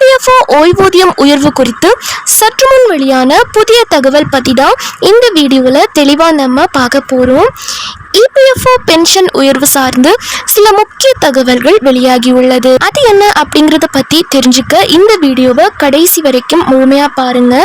EPFO ஓய்வூதியம் உயர்வு குறித்து சற்று முன் வெளியான புதிய தகவல் பற்றி தான் இந்த வீடியோவில் தெளிவாக நம்ம பார்க்க போகிறோம் இபிஎஃப்ஓ பென்ஷன் உயர்வு சார்ந்து சில முக்கிய தகவல்கள் வெளியாகியுள்ளது. அது என்ன அப்படிங்கிறத பற்றி தெரிஞ்சுக்க இந்த வீடியோவை கடைசி வரைக்கும் முழுமையாக பாருங்க.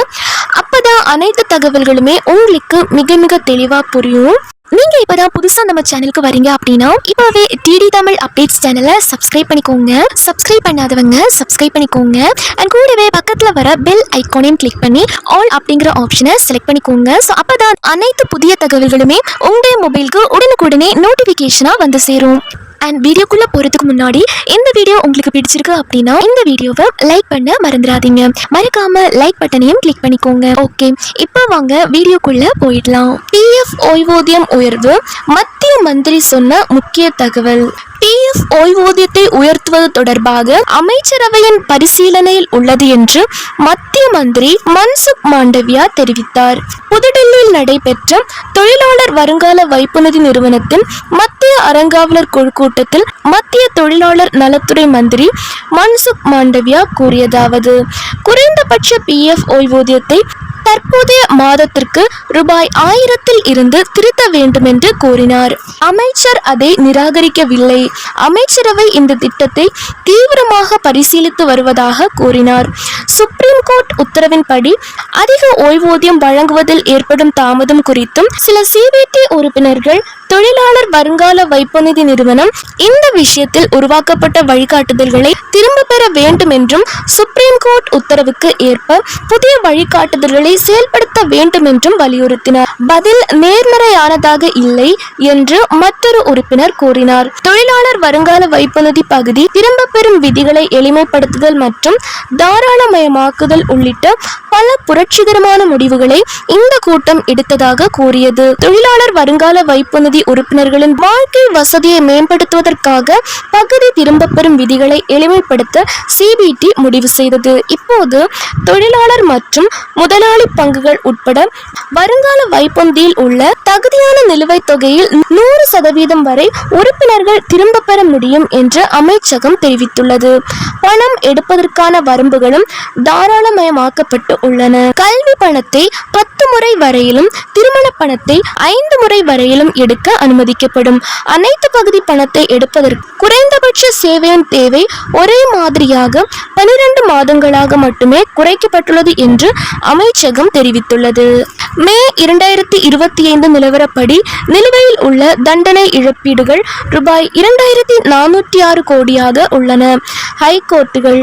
அப்பதான் அனைத்து தகவல்களுமே உங்களுக்கு மிக மிக தெளிவாக புரியும். நீங்க இப்பதான் புதுசா நம்ம சேனலுக்கு வரீங்க அப்படின்னா இப்பவே டிடி தமிழ் அப்டேட்ஸ் சேனலை சப்ஸ்கிரைப் பண்ணிக்கோங்க. சப்ஸ்கிரைப் பண்ணாதவங்க சப்ஸ்கிரைப் பண்ணிக்கோங்க. அண்ட் கூடவே பக்கத்துல வர பெல் ஐகானையும் கிளிக் பண்ணி ஆல் அப்படிங்கிற ஆப்ஷனை செலக்ட் பண்ணிக்கோங்க. ஸோ அப்பதான் அனைத்து புதிய தகவல்களுமே உங்களுடைய மொபைலுக்கு உடனுக்குடனே நோட்டிஃபிகேஷனாக வந்து சேரும். அண்ட் வீடியோக்குள்ளே போகிறதுக்கு முன்னாடி இந்த வீடியோ உங்களுக்கு பிடிச்சிருக்கு அப்படின்னா இந்த வீடியோவை லைக் பண்ண மறந்துடாதீங்க. மறக்காமல் லைக் பட்டனையும் கிளிக் பண்ணிக்கோங்க. ஓகே இப்போ வாங்க வீடியோக்குள்ளே போயிடலாம். பிஎஃப் ஓய்வூதியம் உயர்வு மத்திய மந்திரி சொன்ன முக்கிய தகவல். பிஎஃப் ஓய்வூதியத்தை உயர்த்துவது தொடர்பாக அமைச்சரவையின் பரிசீலனையில் உள்ளது என்று மத்திய மந்திரி மன்சுக் மாண்டவியா தெரிவித்தார். புதுடெல்லியில் நடைபெற்ற தொழிலாளர் வருங்கால வைப்பு நிதி நிறுவனத்தின் மத்திய அறங்காவலர் குழு கூட்டத்தில் மத்திய தொழிலாளர் நலத்துறை மந்திரி மன்சுக் மாண்டவியா கூறியதாவது குறைந்தபட்ச பிஎஃப் ஓய்வூதியத்தை தற்போதைய மாதத்திற்கு ரூபாய் ஆயிரத்தில் இருந்து திருத்த வேண்டும் என்று கூறினார் அமைச்சர் அதை நிராகரிக்கவில்லை. அமைச்சரவை இந்த திட்டத்தை தீவிரமாக பரிசீலித்து வருவதாக கூறினார். சுப்ரீம் கோர்ட் உத்தரவின்படி அதிக ஓய்வூதியம் வழங்குவதில் ஏற்படும் தாமதம் குறித்தும் சில சிபிடி உறுப்பினர்கள் தொழிலாளர் வருங்கால வைப்பு நிதி நிறுவனம் இந்த விஷயத்தில் உருவாக்கப்பட்ட வழிகாட்டுதல்களை திரும்ப பெற வேண்டும் என்றும் சுப்ரீம் கோர்ட் உத்தரவுக்கு ஏற்ப புதிய வழிகாட்டுதல்களை செயல்படுத்த வேண்டும் என்றும் வலியுறுத்தினார். பதில் நேர்மறையானதாக இல்லை என்று மற்றொரு உறுப்பினர் கூறினார். தொழிலாளர் வருங்கால வைப்பு நிதி பகுதி திரும்ப பெறும் விதிகளை எளிமைப்படுத்துதல் மற்றும் தாராளமயமாக்குதல் உள்ளிட்ட பல புரட்சிகரமான முடிவுகளை இந்த கூட்டம் எடுத்ததாக கூறியது. தொழிலாளர் வருங்கால வைப்பு நிதி உறுப்பினர்களின் வாழ்க்கை வசதியை மேம்படுத்துவதற்காக பகுதி திரும்ப பெறும் விதிகளை எளிமைப்படுத்த சிபிடி முடிவு செய்தது. இப்போது தொழிலாளர் மற்றும் முதலாளி பங்குகள் உட்பட வருங்கால வைப்பந்தியில் உள்ள தகுதியான நிலுவைத் தொகையில் நூறு சதவீதம் வரை உறுப்பினர்கள் திரும்ப பெற முடியும் என்று அமைச்சகம் தெரிவித்துள்ளது. பணம் எடுப்பதற்கான வரம்புகளும் தாராளமயமாக்கப்பட்டு உள்ளன. கல்வி பணத்தை பத்து முறை வரையிலும் திருமண பணத்தை ஐந்து முறை வரையிலும் எடுக்க அனுமதிக்கப்படும். அனைத்து பகுதி பணத்தை எடுப்பதற்கு குறைந்தபட்ச சேவையின் தேவை ஒரே மாதிரியாக பனிரெண்டு மாதங்களாக மட்டுமே குறைக்கப்பட்டுள்ளது என்று அமைச்சகம் தெரிவித்துள்ளது. மே இரண்டாயிரத்தி இருபத்தி ஐந்து நிலவரப்படி நிலுவையில் உள்ள தண்டனை இழப்பீடுகள் ரூபாய் இரண்டாயிரத்தி நானூற்றி ஆறு கோடியாக உள்ளன. ஹைகோர்ட்டுகள்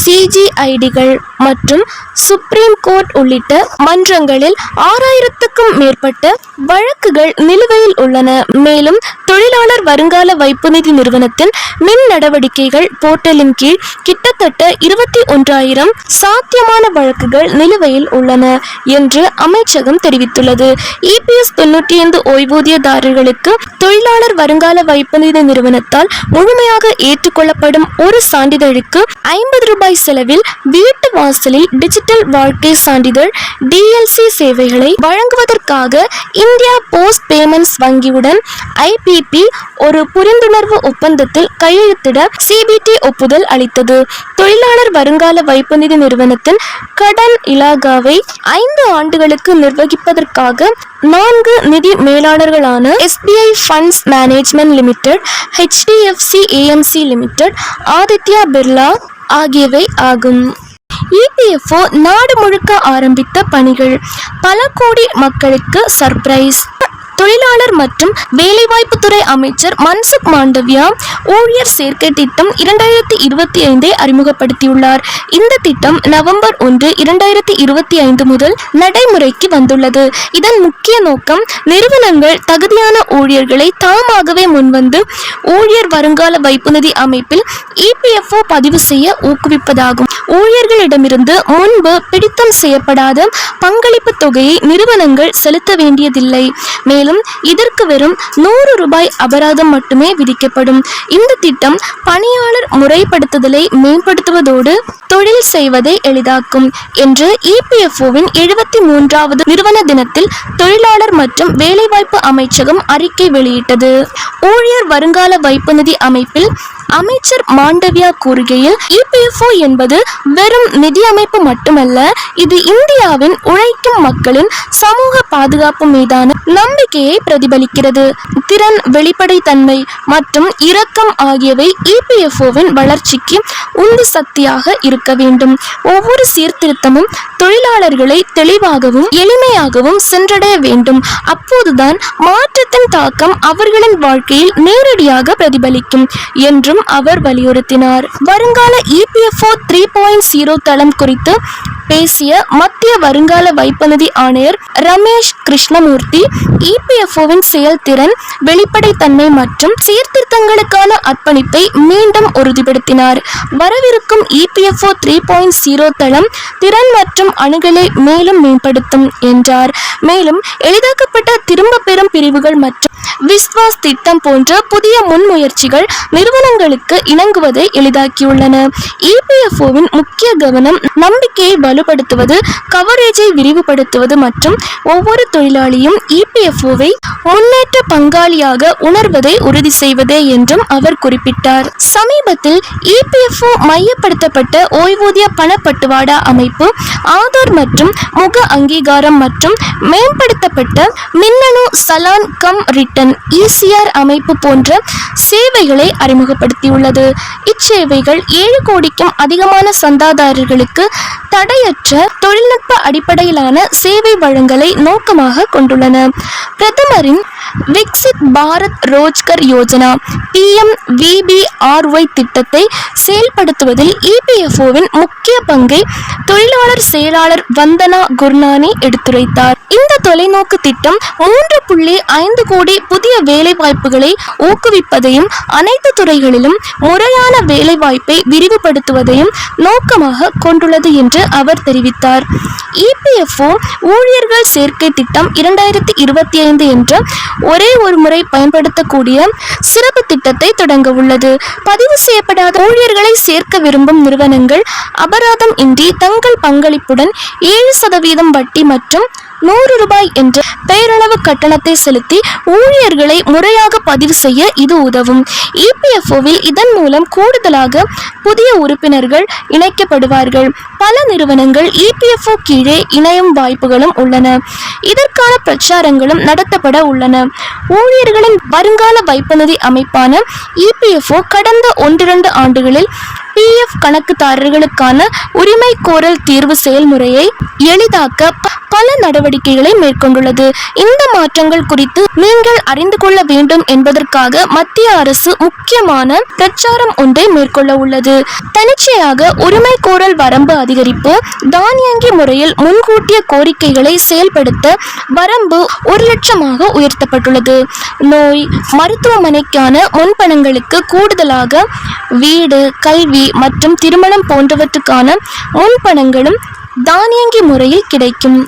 சிஜிஐடிகள் மற்றும் சுப்ரீம் கோர்ட் உள்ளிட்ட மன்றங்களில் ஆறாயிரத்துக்கும் மேற்பட்ட வழக்குகள் நிலுவையில் உள்ளன மேலும் தொழிலாளர் வருங்கால வைப்பு நிதி நிறுவனத்தின் மின் நடவடிக்கைகள் போர்ட்டலின் கீழ் கிட்டத்தட்ட இருபத்தி ஒன்றாயிரம் சாத்தியமான வழக்குகள் நிலுவையில் உள்ளன என்று அமைச்சகம் தெரிவித்துள்ளது. இபிஎஸ் தொன்னூற்றி ஐந்து ஓய்வூதியதாரர்களுக்கு தொழிலாளர் வருங்கால வைப்பு நிதி நிறுவனத்தால் முழுமையாக ஏற்றுக்கொள்ளப்படும் ஒரு சான்றிதழுக்கு ஐம்பது ரூபாய் செலவில் வீட்டு வாசலில் டிஜிட்டல் வாழ்க்கை சான்றிதழ் டிஎல்சி சேவைகளை வழங்குவதற்காக இந்தியா போஸ்ட் பேமெண்ட்ஸ் வங்கியுடன் ஐபிபி ஒரு புரிந்துணர்வு ஒப்பந்தத்தில் கையெழுத்திட சிபிடி ஒப்புதல் அளித்தது. தொழிலாளர் வருங்கால வைப்பு நிதி நிறுவனத்தின் கடன் இலாகாவை ஐந்து ஆண்டுகளுக்கு நிர்வகிப்பதற்காக நான்கு நிதி மேலாளர்களான SBI Funds Management Limited HDFC AMC Limited Aditya Birla ஆகியவை ஆகும். இபிஎஃப்ஓ நாடு முழுக்க ஆரம்பித்த பணிகள் பல கோடி மக்களுக்கு சர்ப்ரைஸ். தொழிலாளர் மற்றும் வேலைவாய்ப்புத்துறை அமைச்சர் மன்சுக் மாண்டவியா ஊழியர் சேர்க்கை திட்டம் இரண்டாயிரத்தி இருபத்தி ஐந்தை அறிமுகப்படுத்தியுள்ளார். இந்த திட்டம் நவம்பர் ஒன்று இரண்டாயிரத்தி இருபத்தி ஐந்து முதல் நடைமுறைக்கு வந்துள்ளது. இதன் முக்கிய நோக்கம் நிறுவனங்கள் தகுதியான ஊழியர்களை தாமாகவே முன்வந்து ஊழியர் வருங்கால வைப்பு நிதி அமைப்பில் இபிஎஃப்ஓ பதிவு செய்ய ஊக்குவிப்பதாகும். ஊழியர்களிடமிருந்து முன்பு பிடித்தம் செய்யப்படாத பங்களிப்பு தொகையை நிறுவனங்கள் செலுத்த வேண்டியதில்லை. மேலும் மேலும் இதற்கு வெறும் நூறு ரூபாய் அபராதம் மட்டுமே விதிக்கப்படும். இந்த திட்டம் பணியாளர் முறைப்படுத்துதலை மேம்படுத்துவதோடு தொழில் செய்வதை எளிதாக்கும் என்று இபிஎஃப்ஓவின் எழுபத்தி மூன்றாவது நிறுவன தினத்தில் தொழிலாளர் மற்றும் வேலைவாய்ப்பு அமைச்சகம் அறிக்கை வெளியிட்டது. ஊழியர் வருங்கால வைப்பு நிதி அமைப்பில் அமைச்சர் மாண்டவியா கூறுகையில் இபிஎஃப்ஓ என்பது வெறும் நிதி அமைப்பு மட்டுமல்ல இது இந்தியாவின் உழைக்கும் மக்களின் சமூக பாதுகாப்பு மீதான நம்பிக்கை நம்பிக்கையை பிரதிபலிக்கிறது. திறன் வெளிப்படைத்தன்மை மற்றும் இரக்கம் ஆகியவை இபிஎஃப்ஓவின் வளர்ச்சிக்கு உந்து சக்தியாக இருக்க வேண்டும். ஒவ்வொரு சீர்திருத்தமும் தொழிலாளர்களை தெளிவாகவும் எளிமையாகவும் சென்றடைய வேண்டும். அப்போதுதான் மாற்றத்தின் தாக்கம் அவர்களின் வாழ்க்கையில் நேரடியாக பிரதிபலிக்கும் என்றும் அவர் வலியுறுத்தினார். வருங்கால இபிஎஃப்ஓ த்ரீ பாயிண்ட் ஜீரோ தளம் குறித்து பேசிய மத்திய வருங்கால வைப்பு நிதி ஆணையர் ரமேஷ் கிருஷ்ணமூர்த்தி இபிஎஃப்ஓவின் செயல்திறன் வெளிப்படைத்தன்மை மற்றும் சீர்திருத்தங்களுக்கான அர்ப்பணிப்பை மீண்டும் உறுதிப்படுத்தினார். வரவிருக்கும் இபிஎஃப்ஓ த்ரீ பாயிண்ட் ஜீரோ தளம் திறன் மற்றும் அணுகலை மேலும் மேம்படுத்தும் என்றார். மேலும் எளிதாக்கப்பட்ட திரும்ப பெறும் பிரிவுகள் மற்றும் விஸ்வாஸ் திட்டம் போன்ற புதிய முன்முயற்சிகள் நிறுவனங்களுக்கு இணங்குவதை எளிதாக்கியுள்ளன. இபிஎஃப்ஓவின் முக்கிய கவனம் நம்பிக்கையை வலுப்படுத்துவது கவரேஜை விரிவுபடுத்துவது மற்றும் ஒவ்வொரு தொழிலாளியும் இபிஎஃப்ஓ இபிஎஃப்ஓவை முன்னேற்ற பங்காளியாக உணர்வதை உறுதி செய்வதே என்றும் அவர் குறிப்பிட்டார். சமீபத்தில் இபிஎஃப்ஓ மையப்படுத்தப்பட்ட ஓய்வூதிய பணப்பட்டுவாடா அமைப்பு ஆதார் மற்றும் முக அங்கீகாரம் மற்றும் மேம்படுத்தப்பட்ட மின்னணு சலான் கம் ரிட்டன் இசிஆர் அமைப்பு போன்ற சேவைகளை அறிமுகப்படுத்தியுள்ளது. இச்சேவைகள் ஏழு கோடிக்கும் அதிகமான சந்தாதாரர்களுக்கு தடையற்ற தொழில்நுட்ப அடிப்படையிலான சேவை வழங்கலை நோக்கமாக கொண்டுள்ளன. பிரதமரின் விக்சித் பாரத் ரோஜ்கர் யோஜனா பிஎம் விபிஆர்ஒய் திட்டத்தை செயல்படுத்துவதில் இபிஎஃப்ஓவின் முக்கிய பங்கை தொழிலாளர் செயலாளர் வந்தனா குர்னானி எடுத்துரைத்தார். இந்த தொலைநோக்கு திட்டம் மூன்று புள்ளி ஐந்து கோடி புதிய வேலைவாய்ப்புகளை ஊக்குவிப்பதையும் அனைத்து துறைகளிலும் முறையான வேலைவாய்ப்பை விரிவுபடுத்துவதையும் நோக்கமாக கொண்டுள்ளது என்று அவர் தெரிவித்தார். இபிஎஃப்ஓ ஊழியர்கள் சேர்க்கை திட்டம் இரண்டாயிரத்தி இருபத்தி ஐந்து என்ற ஒரே ஒரு முறை பயன்படுத்தக்கூடிய சிறப்பு திட்டத்தை தொடங்க உள்ளது. பதிவு செய்யப்படாத ஊழியர்களை சேர்க்க விரும்பும் நிறுவனங்கள் அபராதம் இன்றி தங்கள் பங்களிப்புடன் ஏழு சதவீதம் வட்டி மற்றும் நூறு ரூபாய் என்ற பெயரளவு கட்டணத்தை செலுத்தி ஊழியர்களை முறையாக பதிவு செய்ய இது உதவும். இபிஎஃப்ஓவில் இதன் மூலம் கூடுதலாக புதிய உறுப்பினர்கள் இணைக்கப்படுவார்கள். பல நிறுவனங்கள் இபிஎஃப்ஓ கீழ் இணையும் வாய்ப்புகளும் உள்ளன. இதற்கான பிரச்சாரங்களும் நடத்தப்பட உள்ளன. ஊழியர்களின் வருங்கால வைப்பு நிதி அமைப்பான இபிஎஃப்ஓ கடந்த ஒன்றிரண்டு ஆண்டுகளில் பிஎஃப் கணக்குதாரர்களுக்கான உரிமை கோரல் தீர்வு செயல்முறையை எளிதாக்க பல நடவடிக்கைகளை மேற்கொண்டுள்ளது. இந்த மாற்றங்கள் குறித்து நீங்கள் அறிந்து கொள்ள வேண்டும் என்பதற்காக மத்திய அரசு முக்கியமான பிரச்சாரம் ஒன்றை மேற்கொள்ள உள்ளது. தனிச்சையாக உரிமை கோரல் வரம்பு அதிகரிப்பு தானியங்கி முறையில் முன்கூட்டிய கோரிக்கைகளை செயல்படுத்த வரம்பு ஒரு லட்சமாக உயர்த்தப்பட்டுள்ளது. நோய் மருத்துவமனைக்கான முன்பணங்களுக்கு கூடுதலாக வீடு கல்வி மற்றும் திருமணம் போன்றவற்றுக்கான முன்பணங்களும் தானியங்கி முறையில் கிடைக்கும்.